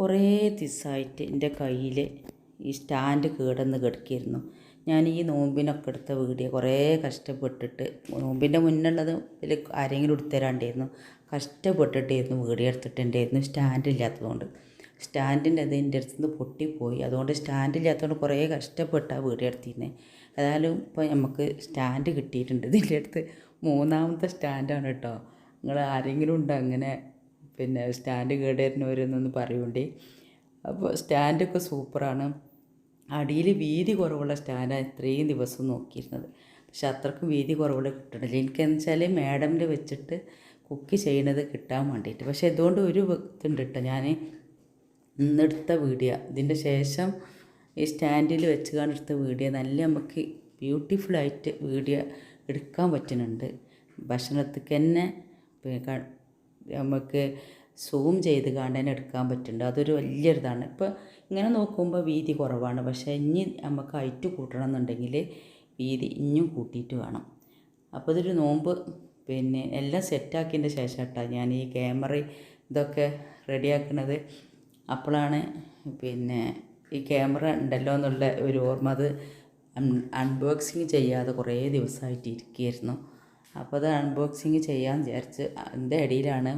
കുറേ ദിവസമായിട്ട് എന്റെ കയ്യിൽ ഈ സ്റ്റാൻഡ് കേടന്ന് കിടക്കിയിരുന്നു. ഞാൻ ഈ നോമ്പിനൊക്കെ എടുത്ത വീഡിയോ കുറേ കഷ്ടപ്പെട്ടിട്ട് നോമ്പിന്റെ മുന്നുള്ളത് ഇതിൽ ആരെങ്കിലും എടുത്തരാണ്ടായിരുന്നു. കഷ്ടപ്പെട്ടിട്ടായിരുന്നു വീഡിയോ എടുത്തിട്ടുണ്ടായിരുന്നു സ്റ്റാൻഡ് ഇല്ലാത്തതുകൊണ്ട്. സ്റ്റാൻഡിന്റെ അത് എന്റെ അടുത്ത് നിന്ന് പൊട്ടിപ്പോയി. അതുകൊണ്ട് സ്റ്റാൻഡ് ഇല്ലാത്തതുകൊണ്ട് കുറേ കഷ്ടപ്പെട്ടാണ് വീഡിയോ എടുത്തിരുന്നത് ഏതായാലും ഇപ്പോൾ നമുക്ക് സ്റ്റാൻഡ് കിട്ടിയിട്ടുണ്ട് ഇതിന്റെ അടുത്ത്. മൂന്നാമത്തെ സ്റ്റാൻഡാണ് കേട്ടോ. നിങ്ങൾ ആരെങ്കിലും ഉണ്ടോ അങ്ങനെ പിന്നെ സ്റ്റാൻഡ് കേടുവരുന്നവരെന്നൊന്ന് പറയുണ്ടേ അപ്പോൾ സ്റ്റാൻഡൊക്കെ സൂപ്പറാണ്. അടിയിൽ വീതി കുറവുള്ള സ്റ്റാൻഡാണ് ഇത്രയും ദിവസം നോക്കിയിരുന്നത്. പക്ഷെ അത്രക്കും വീതി കുറവുള്ള കിട്ടണില്ല. എനിക്കെന്ന് വെച്ചാൽ മാഡമിന്റെ വെച്ചിട്ട് കുക്ക് ചെയ്യണത് കിട്ടാൻ വേണ്ടിയിട്ട്. പക്ഷേ ഇതുകൊണ്ട് ഒരു ഇതുണ്ട് കേട്ടോ. ഞാൻ ഇന്നെടുത്ത വീഡിയോ. ഇതിന്റെ ശേഷം ഈ സ്റ്റാൻഡിൽ വെച്ച് കാണെടുത്ത വീഡിയോ. നല്ല നമുക്ക് ബ്യൂട്ടിഫുള്ളായിട്ട് വീഡിയോ എടുക്കാൻ പറ്റുന്നുണ്ട്. ഭക്ഷണത്തേക്ക് തന്നെ നമുക്ക് സൂം ചെയ്ത് കാണാൻ എടുക്കാൻ പറ്റുന്നുണ്ട്. അതൊരു വലിയൊരിതാണ്. ഇപ്പോൾ ഇങ്ങനെ നോക്കുമ്പോൾ വീതി കുറവാണ്. പക്ഷേ ഇനി നമുക്ക് ഹൈറ്റ് കൂട്ടണം എന്നുണ്ടെങ്കിൽ വീതി ഇനിയും കൂട്ടിയിട്ട് വേണം. അപ്പോൾ ഇതൊരു നോമ്പ്. പിന്നെ എല്ലാം സെറ്റാക്കിയതിന്റെ കേട്ടോ ഞാൻ ഈ ക്യാമറ ഇതൊക്കെ റെഡിയാക്കുന്നത് അപ്പോഴാണ് പിന്നെ ഈ ക്യാമറ ഉണ്ടല്ലോ എന്നുള്ള ഒരു ഓർമ്മ. അത് അൺബോക്സിങ് ചെയ്യാതെ കുറേ ദിവസമായിട്ട് ഇരിക്കുകയായിരുന്നു. അപ്പോൾ അത് അൺബോക്സിങ് ചെയ്യാൻ വിചാരിച്ച് അതിന്റെ ഇടയിലാണ്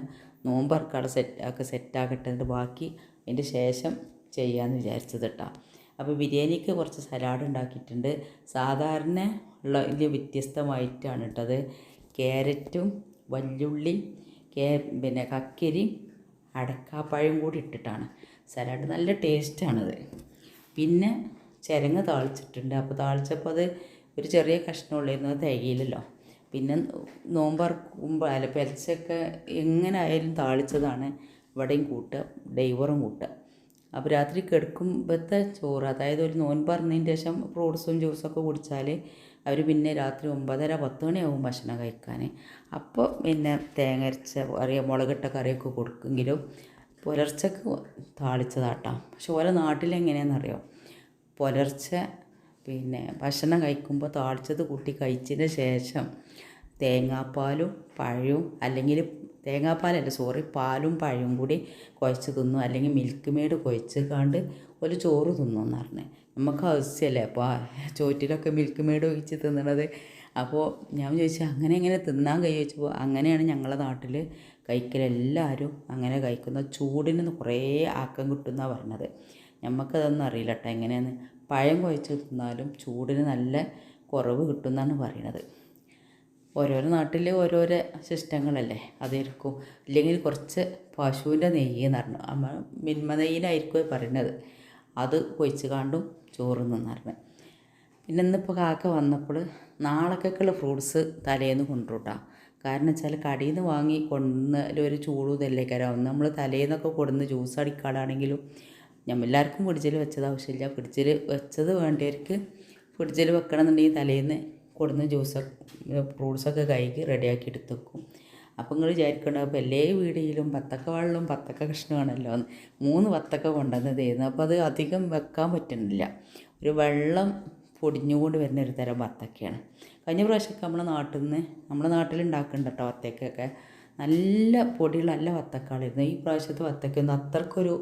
നോമ്പറക്കാട് സെറ്റ് ഒക്കെ സെറ്റാക്കട്ടെ ബാക്കി അതിന്റെ ശേഷം ചെയ്യാമെന്ന് വിചാരിച്ചത് കേട്ടോ അപ്പോൾ ബിരിയാണിക്ക് കുറച്ച് സലാഡ് ഉണ്ടാക്കിയിട്ടുണ്ട്. സാധാരണ ഉള്ള ഇതിൽ വ്യത്യസ്തമായിട്ടാണ് കേട്ടത് ക്യാരറ്റും വല്യുള്ളി കേ പിന്നെ കക്കരിയും അടക്കാപ്പഴം കൂടി ഇട്ടിട്ടാണ്. സലാഡ് നല്ല ടേസ്റ്റാണത് പിന്നെ ചിരങ്ങ താളിച്ചിട്ടുണ്ട്. അപ്പോൾ താളിച്ചപ്പോൾ അത് ഒരു ചെറിയ കഷ്ണമുള്ളായിരുന്നു അത് തികയില്ലല്ലോ. പിന്നെ നോമ്പറക്കുമ്പോൾ അല്ല പെലച്ചൊക്കെ എങ്ങനെ ആയാലും താളിച്ചതാണ് ഇവിടെയും കൂട്ടുക ഡൈവറും കൂട്ടുക. അപ്പോൾ രാത്രി കിടക്കുമ്പോഴത്തെ ചോറ് അതായത് ഒരു നോൻപ് പറഞ്ഞതിന് ശേഷം ഫ്രൂട്ട്സും ജ്യൂസൊക്കെ കുടിച്ചാൽ അവർ പിന്നെ രാത്രി ഒമ്പതര പത്ത് മണിയാവും ഭക്ഷണം കഴിക്കാൻ അപ്പോൾ പിന്നെ തേങ്ങ അരച്ച കറി മുളകിട്ട കറിയൊക്കെ കൊടുക്കുമെങ്കിലും പുലർച്ചക്ക് താളിച്ചതാട്ടാം. പക്ഷെ ഓരോ നാട്ടിലെങ്ങനെയാണെന്നറിയോ പുലർച്ചെ പിന്നെ ഭക്ഷണം കഴിക്കുമ്പോൾ താളിച്ചത് കൂട്ടി കഴിച്ചതിന് ശേഷം തേങ്ങാപ്പാലും പഴവും അല്ലെങ്കിൽ തേങ്ങാപ്പാലല്ല സോറി പാലും പഴവും കൂടി കുഴച്ച് തിന്നും. അല്ലെങ്കിൽ മിൽക്ക് മെയ്ഡ് കുഴച്ച് കണ്ട് ഒരു ചോറ് തിന്നും എന്ന് പറഞ്ഞത് നമുക്ക് ആവശ്യമല്ലേ. അപ്പോൾ ചോറ്റിലൊക്കെ മിൽക്ക് മെയ്ഡ് ഒഴിച്ച് തിന്നണത്. അപ്പോൾ ഞാൻ ചോദിച്ചു അങ്ങനെ എങ്ങനെ തിന്നാൻ കൈ ചോദിച്ചപ്പോൾ അങ്ങനെയാണ് ഞങ്ങളുടെ നാട്ടിൽ കഴിക്കലെല്ലാവരും അങ്ങനെ കഴിക്കുന്ന ചൂടിന് കുറേ ആക്കം കിട്ടുമെന്നാണ് പറഞ്ഞത്. നമുക്കതൊന്നും അറിയില്ല കേട്ടോ എങ്ങനെയാന്ന്. പഴം കുഴച്ച് തിന്നാലും ചൂടിന് നല്ല കുറവ് കിട്ടുമെന്നാണ് പറയുന്നത്. ഓരോരോ നാട്ടിൽ ഓരോരോ സിസ്റ്റങ്ങളല്ലേ? അതായിരിക്കും. ഇല്ലെങ്കിൽ കുറച്ച് പശുവിന്റെ നെയ്യ് എന്ന് പറഞ്ഞു. അമ്മ മിൽമ നെയ്യിലായിരിക്കും പറയുന്നത്. അത് കൊഴിച്ച് കാണ്ടും ചോറ് നിന്ന് പറഞ്ഞു പിന്നെ ഇന്നിപ്പോൾ കാക്ക വന്നപ്പോൾ നാളേക്കൊക്കെയുള്ള ഫ്രൂട്ട്സ് തലേന്ന് കൊണ്ടുവിട്ടാം. കാരണം വെച്ചാൽ കടയിൽ നിന്ന് വാങ്ങി കൊണ്ടുവന്ന ഒരു ചൂടും ഇതല്ലേ നമ്മൾ തലേന്നൊക്കെ കൊടുന്ന് ജ്യൂസ് അടിക്കാടാണെങ്കിലും നമ്മൾ എല്ലാവർക്കും ഫ്രിഡ്ജിൽ വെച്ചത് ആവശ്യമില്ല. ഫ്രിഡ്ജിൽ വെച്ചത് വേണ്ടവർക്ക് ഫ്രിഡ്ജിൽ വെക്കണമെന്നുണ്ടെങ്കിൽ തലേന്ന് കൊടുന്ന് ജ്യൂസൊക്കെ ഫ്രൂട്ട്സൊക്കെ കഴുകി റെഡിയാക്കി എടുത്ത് വെക്കും അപ്പം നിങ്ങൾ വിചാരിക്കേണ്ട അപ്പോൾ എല്ലാ വീടിലും പത്തക്ക വെള്ളവും പത്തക്ക കഷ്ണമാണല്ലോ? മൂന്ന് പത്തക്ക കൊണ്ടുവന്നതായിരുന്നു അപ്പോൾ അത് അധികം വെക്കാൻ പറ്റുന്നില്ല. ഒരു വെള്ളം പൊടിഞ്ഞുകൊണ്ട് വരുന്ന ഒരു തരം വത്തക്കയാണ് കഴിഞ്ഞ പ്രാവശ്യമൊക്കെ നമ്മുടെ നാട്ടിൽ നിന്ന് നമ്മുടെ നാട്ടിൽ ഉണ്ടാക്കുന്നുണ്ട് കേട്ടോ വത്തക്കയൊക്കെ നല്ല പൊടിയുള്ള നല്ല വത്തക്കാളായിരുന്നു ഈ പ്രാവശ്യത്തെ വത്തക്കൊന്നും അത്രക്കൊരു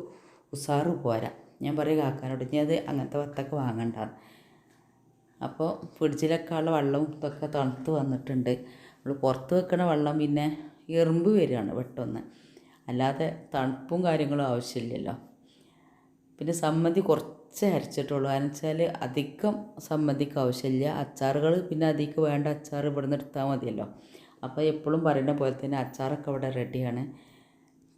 ഉസാറ് പോരാ. ഞാൻ പറയും കാക്കാനോട് ഇനി അത് അങ്ങനത്തെ വത്തൊക്കെ വാങ്ങണ്ടാന്ന്. അപ്പോൾ ഫ്രിഡ്ജിലൊക്കെ ഉള്ള വെള്ളവും ഇതൊക്കെ തണുത്ത് വന്നിട്ടുണ്ട്. നമ്മൾ പുറത്ത് വെക്കണ വെള്ളം പിന്നെ എറുമ്പ് വരികയാണ് പെട്ടെന്ന്. അല്ലാതെ തണുപ്പും കാര്യങ്ങളും ആവശ്യമില്ലല്ലോ. പിന്നെ സമ്മതി കുറച്ച് അരച്ചിട്ടുള്ളൂ. കാരണം വെച്ചാൽ അധികം സമ്മതിക്ക് ആവശ്യമില്ല. അച്ചാറുകൾ പിന്നെ അധികം വേണ്ട അച്ചാർ നിന്ന് എടുത്താൽ മതിയല്ലോ. അപ്പോൾ എപ്പോഴും പറയുന്ന പോലെ തന്നെ അച്ചാറൊക്കെ ഇവിടെ റെഡിയാണ്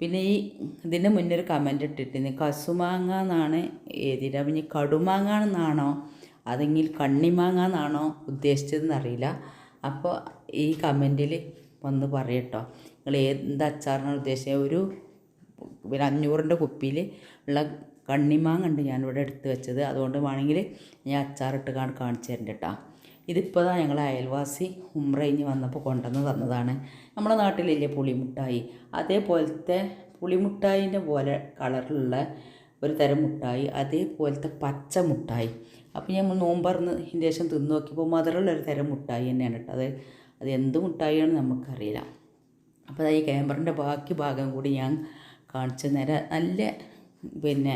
പിന്നെ ഈ ഇതിന്റെ മുന്നേ ഒരു കമന്റ് ഇട്ടിട്ടുണ്ട് കസുമാങ്ങ എന്നാണ് എഴുതിയിട്ട് ഇനി കടുമാങ്ങ എന്നാണോ അതെങ്കിൽ കണ്ണിമാങ്ങ എന്നാണോ ഉദ്ദേശിച്ചതെന്ന് അറിയില്ല. അപ്പോൾ ഈ കമന്റിൽ വന്ന് പറയട്ടോ. നിങ്ങൾ എന്ത് അച്ചാറിനാണ് ഉദ്ദേശിച്ചത്? ഒരു പിന്നെ അഞ്ഞൂറിന്റെ കുപ്പിയിൽ ഉള്ള കണ്ണിമാങ്ങ ഉണ്ട് ഞാനിവിടെ എടുത്ത് വെച്ചത്. അതുകൊണ്ട് വേണമെങ്കിൽ ഞാൻ അച്ചാറിട്ട് കാണി കാണിച്ചു തരണ്ട കേട്ടോ. ഇതിപ്പോൾ തന്നെ ഞങ്ങൾ അയൽവാസി ഉമ്ര കഴിഞ്ഞ് വന്നപ്പോൾ കൊണ്ടുവന്ന് തന്നതാണ്. നമ്മുടെ നാട്ടിലില്ലേ പുളിമുട്ടായി? അതേപോലത്തെ പുളിമുട്ടായിന്റെ പോലെ കളറിലുള്ള ഒരു തരം മുട്ടായി അതേപോലത്തെ പച്ച മുട്ടായി. അപ്പോൾ നമ്മൾ നോമ്പറന്ന് ഇതിന്റെ ശേഷം തിന്ന് നോക്കിയപ്പോൾ മധുരമുള്ള ഒരു തരം മുട്ടായി തന്നെയാണ് കേട്ടോ. അത് അത് എന്ത് മുട്ടായിയാണ് നമുക്കറിയില്ല. അപ്പോൾ ഈ ക്യാമറിന്റെ ബാക്കി ഭാഗം കൂടി ഞാൻ കാണിച്ചു നേരം നല്ല പിന്നെ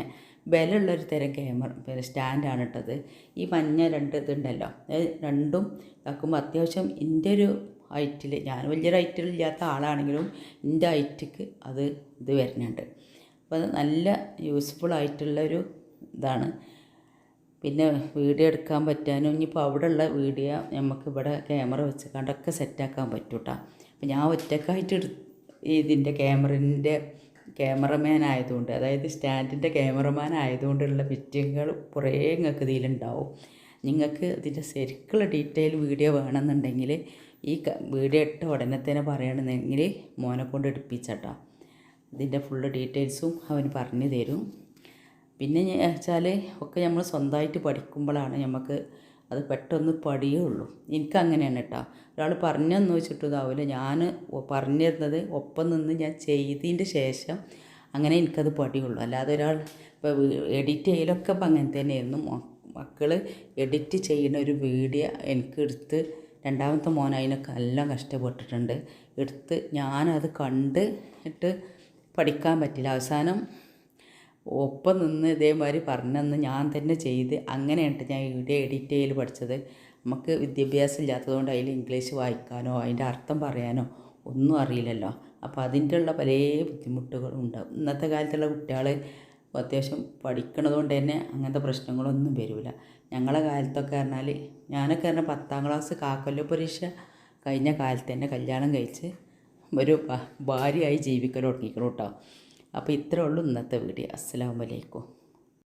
ബലമുള്ളൊരു തരം ക്യാമറ പിന്നെ സ്റ്റാൻഡാണ് ഇട്ടത് ഈ മഞ്ഞ രണ്ട് ഇതുണ്ടല്ലോ രണ്ടും ആക്കുമ്പോൾ അത്യാവശ്യം എന്റെ ഒരു ഹൈറ്റിൽ ഞാൻ വലിയൊരു ഹൈറ്റിലില്ലാത്ത ആളാണെങ്കിലും എന്റെ ഹൈറ്റിക്ക് അത് ഇത് വരുന്നുണ്ട്. അപ്പോൾ അത് നല്ല യൂസ്ഫുൾ ആയിട്ടുള്ളൊരു ഇതാണ്. പിന്നെ വീഡിയോ എടുക്കാൻ പറ്റാനും ഇനിയിപ്പോൾ ഉള്ള വീഡിയോ നമുക്ക് ഇവിടെ ക്യാമറ വെച്ച് കണ്ടൊക്കെ സെറ്റാക്കാൻ പറ്റൂട്ടാ. അപ്പം ഞാൻ ഒറ്റക്കായിട്ട് എടു ഇതിന്റെ ക്യാമറന്റെ ക്യാമറമാൻ ആയതുകൊണ്ട് അതായത് സ്റ്റാൻഡിന്റെ ക്യാമറമാൻ ആയതുകൊണ്ടുള്ള ഫിറ്റിങ്ങുകൾ കുറേ നിങ്ങൾക്ക് ഇതിലുണ്ടാവും. നിങ്ങൾക്ക് ഇതിന്റെ ശരിക്കുള്ള ഡീറ്റെയിൽ വീഡിയോ വേണമെന്നുണ്ടെങ്കിൽ ഈ വീഡിയോ ഇട്ട ഉടനെ തന്നെ പറയണമെന്നെങ്കിൽ മോനെ കൊണ്ട് എടുപ്പിച്ചട്ടാ. ഇതിന്റെ ഫുൾ ഡീറ്റെയിൽസും അവൻ പറഞ്ഞു തരും. പിന്നെ വെച്ചാൽ ഒക്കെ നമ്മൾ സ്വന്തമായിട്ട് പഠിക്കുമ്പോഴാണ് നമുക്ക് അത് പെട്ടെന്ന് പടിയേ ഉള്ളൂ. എനിക്ക് അങ്ങനെയാണ് കേട്ടോ ഒരാൾ പറഞ്ഞെന്ന് വെച്ചിട്ട് ഇതാവില്ല ഞാൻ പറഞ്ഞിരുന്നത് ഒപ്പം നിന്ന് ഞാൻ ചെയ്തതിന്റെ ശേഷം അങ്ങനെ എനിക്കത് പടിയുള്ളൂ. അല്ലാതെ ഒരാൾ ഇപ്പോൾ എഡിറ്റ് ചെയ്യലൊക്കെ ഇപ്പം അങ്ങനെ തന്നെയായിരുന്നു. മക്കൾ എഡിറ്റ് ചെയ്യുന്ന ഒരു വീഡിയോ എനിക്ക് എടുത്ത് രണ്ടാമത്തെ മോൻ അതിനൊക്കെ എല്ലാം കഷ്ടപ്പെട്ടിട്ടുണ്ട്. എടുത്ത് ഞാനത് കണ്ട് ഇട്ട് പഠിക്കാൻ പറ്റില്ല. അവസാനം ഒപ്പം നിന്ന് ഇതേമാതിരി പറഞ്ഞെന്ന് ഞാൻ തന്നെ ചെയ്ത് അങ്ങനെയാണ് ഞാൻ വീഡിയോ എഡിറ്റ് ചെയ്യൽ പഠിച്ചത്. നമുക്ക് വിദ്യാഭ്യാസം ഇല്ലാത്തതുകൊണ്ട് അതിൽ ഇംഗ്ലീഷ് വായിക്കാനോ അതിന്റെ അർത്ഥം പറയാനോ ഒന്നും അറിയില്ലല്ലോ. അപ്പോൾ അതിന്റെ ഉള്ള പല ബുദ്ധിമുട്ടുകളും ഉണ്ടാവും ഇന്നത്തെ കാലത്തുള്ള കുട്ടികൾ അത്യാവശ്യം പഠിക്കണത് കൊണ്ട് തന്നെ അങ്ങനത്തെ പ്രശ്നങ്ങളൊന്നും വരില്ല ഞങ്ങളെ കാലത്തൊക്കെ പറഞ്ഞാൽ ഞാനൊക്കെ പറഞ്ഞാൽ പത്താം ക്ലാസ് കാക്കൊല്ല പരീക്ഷ കഴിഞ്ഞ കാലത്ത് തന്നെ കല്യാണം കഴിച്ച് ഒരു ഭാര്യയായി ജീവിക്കൽ തുടങ്ങിക്കണം കേട്ടോ അപ്പോൾ ഇത്രയേ ഉള്ളൂ ഇന്നത്തെ വീഡിയോ. അസ്സാം അലൈക്കും.